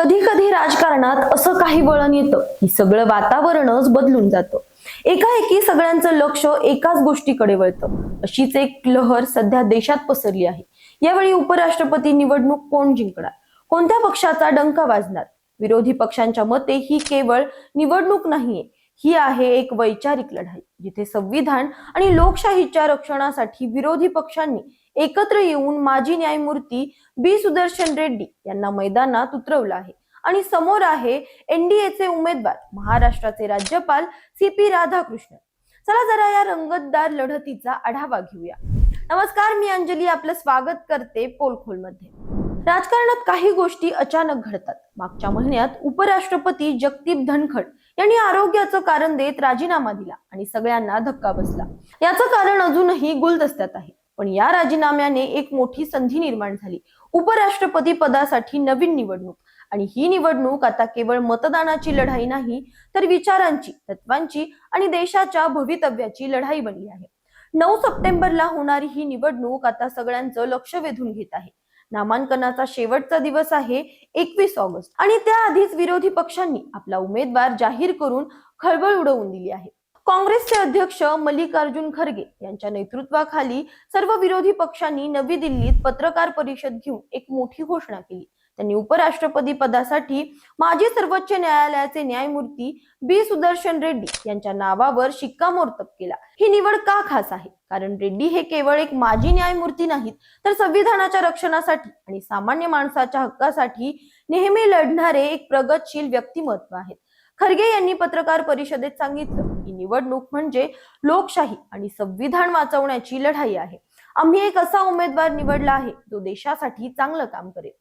कधी कधी राजकारणात असं काही वळण येतं की सगळं वातावरणच बदलून जातं. एकाएकी सगळ्यांचं लक्ष एकाच गोष्टीकडे वळतं. अशीच एक लहर सध्या देशात पसरली आहे. यावेळी उपराष्ट्रपती निवडणूक कोण जिंकणार? कोणत्या पक्षाचा डंका वाजणार? विरोधी पक्षांच्या मते ही केवळ निवडणूक नाहीये ही आहे एक वैचारिक लढाई जिथे संविधान आणि लोकशाहीच्या रक्षणासाठी विरोधी पक्षांनी एकत्र येऊन माजी न्यायमूर्ती बी सुदर्शन रेड्डी यांना मैदानात उतरवलं आहे. आणि समोर आहे एनडीएचे उमेदवार महाराष्ट्राचे राज्यपाल सी पी राधाकृष्णन. चला जरा या रंगतदार लढतीचा आढावा घेऊया. नमस्कार मी अंजली आपलं स्वागत करते पोलखोलमध्ये. राजकारणात काही गोष्टी अचानक घडतात. मागच्या महिन्यात उपराष्ट्रपती जगदीप धनखड यांनी आरोग्याचं कारण देत राजीनामा दिला आणि सगळ्यांना धक्का बसला. याचं कारण अजूनही गुलदस्त्यात आहे. पण या राजीनाम्याने एक मोठी संधी निर्माण झाली. उपराष्ट्रपती पदासाठी नवीन निवडणूक. आणि ही निवडणूक आता केवळ मतदानाची लढाई नाही तर विचारांची तत्वांची आणि देशाच्या भवितव्याची लढाई बनली आहे. नऊ सप्टेंबरला होणारी ही निवडणूक आता सगळ्यांचं लक्ष वेधून घेत आहे. नामांकनाचा शेवटचा दिवस आहे एकवीस ऑगस्ट. आणि त्याआधीच विरोधी पक्षांनी आपला उमेदवार जाहीर करून खळबळ उडवून दिली आहे. काँग्रेसचे अध्यक्ष मल्लिकार्जुन खरगे यांच्या नेतृत्वाखाली सर्व विरोधी पक्षांनी नवी दिल्लीत पत्रकार परिषद घेऊन एक मोठी घोषणा केली. त्यांनी उपराष्ट्रपती पदासाठी माजी सर्वोच्च न्यायालयाचे न्यायमूर्ती बी. सुदर्शन रेड्डी यांच्या नावावर शिक्कामोर्तब केला. ही निवड का खास आहे? कारण रेड्डी हे केवळ एक माजी न्यायमूर्ती नाहीत तर संविधानाच्या रक्षणासाठी आणि सामान्य माणसाच्या हक्कासाठी नेहमी लढणारे एक प्रगतशील व्यक्तिमत्व आहेत. खरगे यांनी पत्रकार परिषदेत सांगितलं की निवडणूक म्हणजे लोकशाही आणि संविधान वाचवण्याची लढाई आहे. आम्ही एक असा उमेदवार निवडला आहे जो देशासाठी चांगलं काम करेल.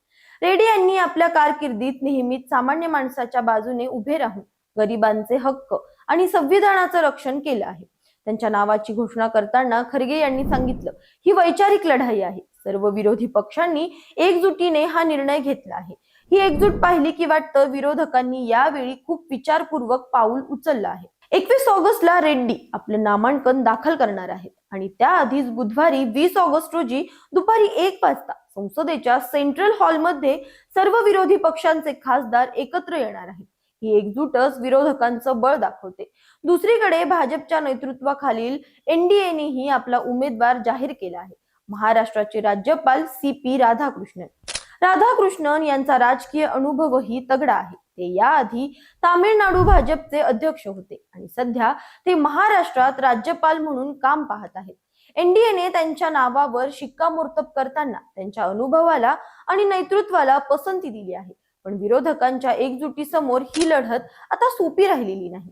रेड्डी यांनी आपल्या कारकिर्दीत नेहमीच सामान्य माणसाच्या बाजूने उभे राहून गरिबांचे हक्क आणि संविधानाचं रक्षण केलं आहे. त्यांच्या नावाची घोषणा करताना खरगे यांनी सांगितलं ही वैचारिक लढाई आहे. सर्व विरोधी पक्षांनी एकजुटीने हा निर्णय घेतला आहे. ही एकजूट पाहिली की वाटतं विरोधकांनी यावेळी खूप विचारपूर्वक पाऊल उचललं आहे. एकवीस ऑगस्टला रेड्डी आपलं नामांकन दाखल करणार आहेत आणि त्याआधीच बुधवारी वीस ऑगस्ट रोजी दुपारी एक वाजता संसदेच्या सेंट्रल हॉलमध्ये सर्व विरोधी पक्षांचे खासदार एकत्र येणार आहेत. ही एकजूटच विरोधकांचं बळ दाखवते. दुसरीकडे भाजपच्या नेतृत्वाखालील एनडीएनेही आपला उमेदवार जाहीर केला आहे. महाराष्ट्राचे राज्यपाल सी पी राधाकृष्णन. राधाकृष्णन यांचा राजकीय अनुभवही तगडा आहे. ते याआधी तामिळनाडू भाजपचे अध्यक्ष होते आणि सध्या ते महाराष्ट्रात राज्यपाल म्हणून काम पाहत आहेत. एनडीएने त्यांच्या नावावर शिक्कामोर्तब करताना त्यांच्या अनुभवाला आणि नेतृत्वाला पसंती दिली आहे. पण विरोधकांच्या एकजुटीसमोर ही लढत आता सोपी राहिलेली नाही.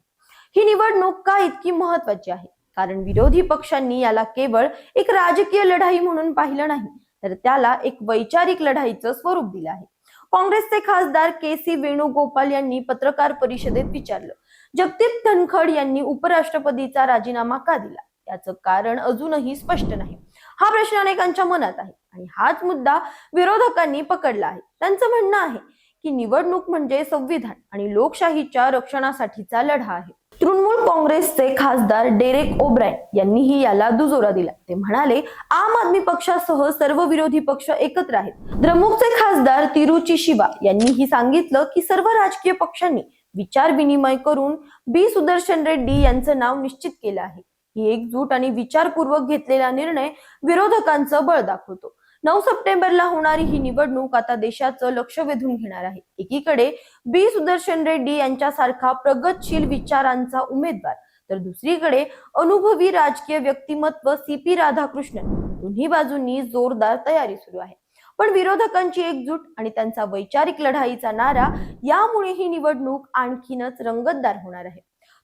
ही निवडणूक का इतकी महत्वाची आहे? कारण विरोधी पक्षांनी याला केवळ एक राजकीय लढाई म्हणून पाहिलं नाही तर त्याला एक वैचारिक लढाईचं स्वरूप दिलं आहे. काँग्रेसचे खासदार के सी वेणुगोपाल यांनी पत्रकार परिषदेत विचारलं. जगदीप धनखड यांनी उपराष्ट्रपतीचा राजीनामा का दिला? याचं कारण अजूनही स्पष्ट नाही. हा प्रश्न अनेकांच्या मनात आहे आणि हाच मुद्दा विरोधकांनी पकडला आहे. त्यांचं म्हणणं आहे की निवडणूक म्हणजे संविधान आणि लोकशाहीच्या रक्षणासाठीचा लढा आहे. तृणमूल काँग्रेसचे खासदार डेरेक ओब्रायन यांनीही याला दुजोरा दिला. ते म्हणाले आम आदमी पक्षासह सर्व विरोधी पक्ष एकत्र आहेत. द्रमुकचे खासदार तिरुची शिवा यांनीही सांगितलं की सर्व राजकीय पक्षांनी विचार विनिमय करून बी. सुदर्शन रेड्डी यांचं नाव निश्चित केलं आहे. ही एकजूट आणि विचारपूर्वक घेतलेला निर्णय विरोधकांचं बळ दाखवतो. नऊ सप्टेंबरला होणारी ही निवडणूक आता देशाचं लक्ष वेधून घेणार आहे. एकीकडे बी सुदर्शन रेड्डी यांच्यासारखा प्रगतशील विचारांचा उमेदवार तर दुसरीकडे अनुभवी राजकीय व्यक्तिमत्व सी पी राधाकृष्णन दोन्ही बाजूंनी जोरदार तयारी सुरू आहे. पण विरोधकांची एकजूट आणि त्यांचा वैचारिक लढाईचा नारा यामुळे ही निवडणूक आणखीनच रंगतदार होणार आहे.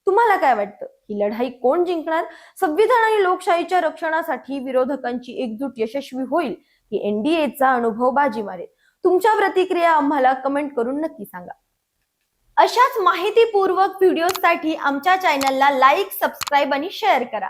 तुम्हाला काय वाटतं? ही लढाई कोण जिंकणार? संविधान आणि लोकशाहीच्या रक्षणासाठी विरोधकांची एकजूट यशस्वी होईल? की एनडीएचा अनुभव बाजी मारेल. तुमच्या प्रतिक्रिया आम्हाला कमेंट करून नक्की सांगा. अशाच माहितीपूर्वक व्हिडिओसाठी आमच्या चॅनलला लाईक सबस्क्राईब आणि शेअर करा.